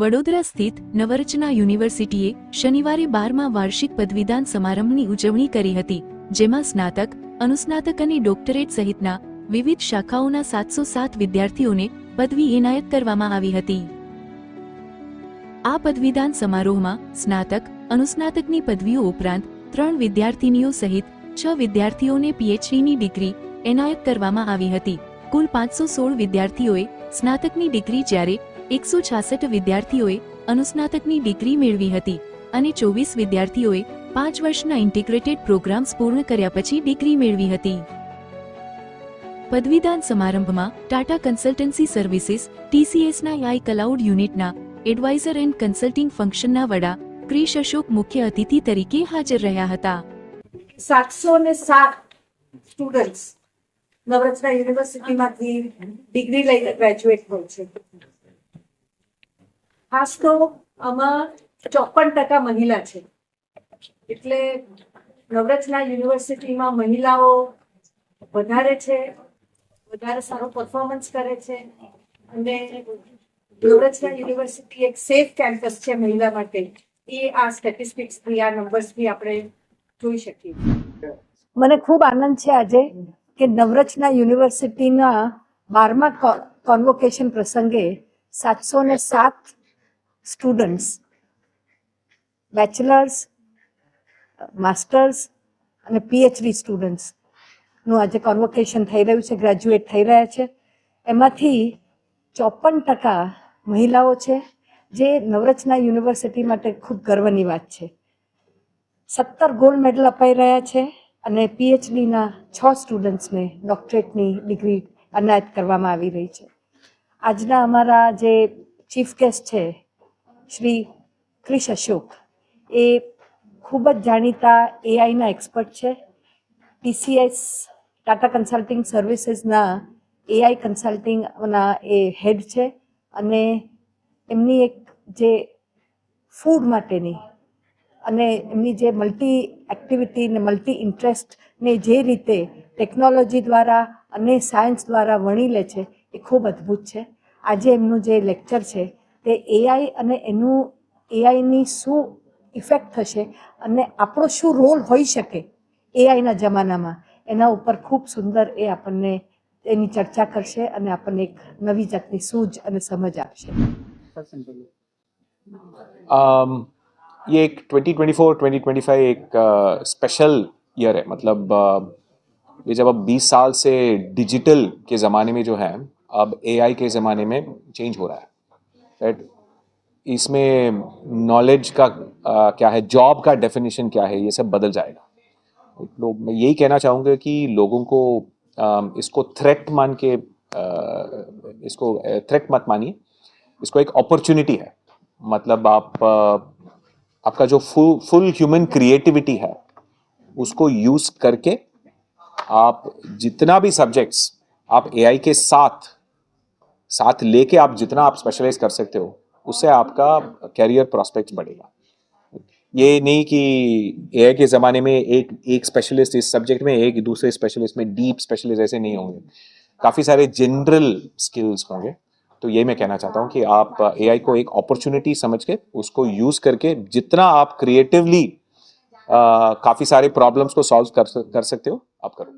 વડોદરા સ્થિત નવરચના યુનિવર્સિટીએ શનિવારે બારમા વાર્ષિક પદવીદાન સમારંભની ઉજવણી કરી હતી, જેમાં સ્નાતક, અનુસ્નાતક અને ડોક્ટરેટ સહિતના વિવિધ શાખાઓના સાતસો સાત વિદ્યાર્થીઓને પદવી એનાયત કરવામાં આવી હતી. આ પદવીદાન સમારોહમાં સ્નાતક, અનુસ્નાતકની પદવીઓ ઉપરાંત ત્રણ વિદ્યાર્થીનીઓ સહિત છ વિદ્યાર્થીઓને પીએચડીની ડિગ્રી એનાયત કરવામાં આવી હતી. કુલ પાંચસો સોળ વિદ્યાર્થીઓએ સ્નાતકની ડિગ્રી જ્યારે એકસો છાસઠ વિદ્યાર્થીઓએ અનુસ્નાતકની ડિગ્રી મેળવી હતી અને ચોવીસ વિદ્યાર્થીઓએ પાંચ વર્ષના ઇન્ટિગ્રેટેડ પ્રોગ્રામ્સ પૂર્ણ કર્યા પછી ડિગ્રી મેળવી હતી. પદવીદાન સમારંભમાં ટાટા કન્સલ્ટન્સી સર્વિસીસ, ટીસીએસના આઈ ક્લાઉડ યુનિટના એડવાઇઝર એન્ડ કન્સલ્ટિંગ ફંક્શનના વડા ક્રિશ અશોક મુખ્ય અતિથિ તરીકે હાજર રહ્યા હતા. સાતસો ને સાત સ્ટુડન્ટ્સ નવરત્ન યુનિવર્સિટીમાંથી ડિગ્રી લઈને ગ્રેજ્યુએટ હોય છે. ખાસ તો આમાં ચોપન ટકા મહિલા છે. એટલે નવરચના યુનિવર્સિટીમાં મહિલાઓ વધારે છે, વધારે સારો પરફોર્મન્સ કરે છે. અને નવરચના યુનિવર્સિટી એક સેફ કેમ્પસ છે મહિલા માટે. એ આ સ્ટેટિસ્ટિક્સથી આ નંબર્સથી આપણે જોઈ શકીએ. મને ખૂબ આનંદ છે આજે કે નવરચના યુનિવર્સિટીના બારમા કોન્વોકેશન પ્રસંગે સાતસો ને સાત સ્ટુડન્ટ્સ બેચલર્સ માસ્ટર્સ અને પીએચડી સ્ટુડન્ટ્સનું આજે કોન્વોકેશન થઈ રહ્યું છે ગ્રેજ્યુએટ થઈ રહ્યા છે. એમાંથી ચોપન ટકા મહિલાઓ છે, જે નવરચના યુનિવર્સિટી માટે ખૂબ ગર્વની વાત છે. સત્તર ગોલ્ડ મેડલ અપાઈ રહ્યા છે અને પીએચડીના છ સ્ટુડન્ટ્સને ડોક્ટરેટની ડિગ્રી અનાયત કરવામાં આવી રહી છે. આજના અમારા જે ચીફ ગેસ્ટ છે શ્રી ક્રિશ અશોક. એ ખૂબ જ જાણીતા એઆઈના એક્સપર્ટ છે. ટીસીએસ ટાટા કન્સલ્ટિંગ સર્વિસીસના એઆઈ કન્સલ્ટિંગના એ હેડ છે અને એમની એક જે ફૂડ માટેની અને એમની જે મલ્ટી એક્ટિવિટી ને મલ્ટી ઇન્ટરેસ્ટને જે રીતે ટેકનોલોજી દ્વારા અને સાયન્સ દ્વારા વણી લે છે, એ ખૂબ અદ્ભુત છે. આજે એમનું જે લેક્ચર છે તે એઆઈ અને એનું એઆઈની શું ઇફેક્ટ થશે અને આપણો શું રોલ હોઈ શકે એઆઈના જમાનામાં એના ઉપર ખૂબ સુંદર એ આપણને એની ચર્ચા કરશે અને આપણને એક નવી જાતની સૂઝ અને સમજ આપશે um, ये एक 2024 2025 एक स्पेशल ईयर है मतलब uh, ये जब अब 20 साल से डिजिटल के ज़माने में जो है अब एआई के ज़माने में चेंज हो रहा है राइट इसमें नॉलेज का uh, क्या है? जॉब का डेफिनेशन क्या है? ये सब बदल जाएगा। लोग मैं यही कहना चाहूँगा कि लोगों को um, इसको थ्रेट मान के uh, इसको थ्रेट मत मानिए। इसको एक अपॉर्चुनिटी है। मतलब आप आपका जो फुल फुल ह्यूमन क्रिएटिविटी है उसको यूज़ करके आप जितना भी सब्जेक्ट्स आप एआई के साथ साथ लेके आप जितना आप स्पेशलाइज कर सकते हो, उससे आपका कैरियर प्रोस्पेक्ट बढ़ेगा। ये नहीं कि एआई के ज़माने में एक एक स्पेशलिस्ट इस सब्जेक्ट में, एक दूसरे स्पेशलिस्ट में डीप स्पेशलिस्ट ऐसे नहीं होंगे। काफ़ी सारे जनरल स्किल्स होंगे। तो ये मैं कहना चाहता हूँ कि आप एआई को एक अपॉर्चुनिटी समझ के, उसको यूज़ करके जितना आप क्रिएटिवली काफ़ी सारे प्रॉब्लम्स को सॉल्व कर कर सकते हो, आप करो।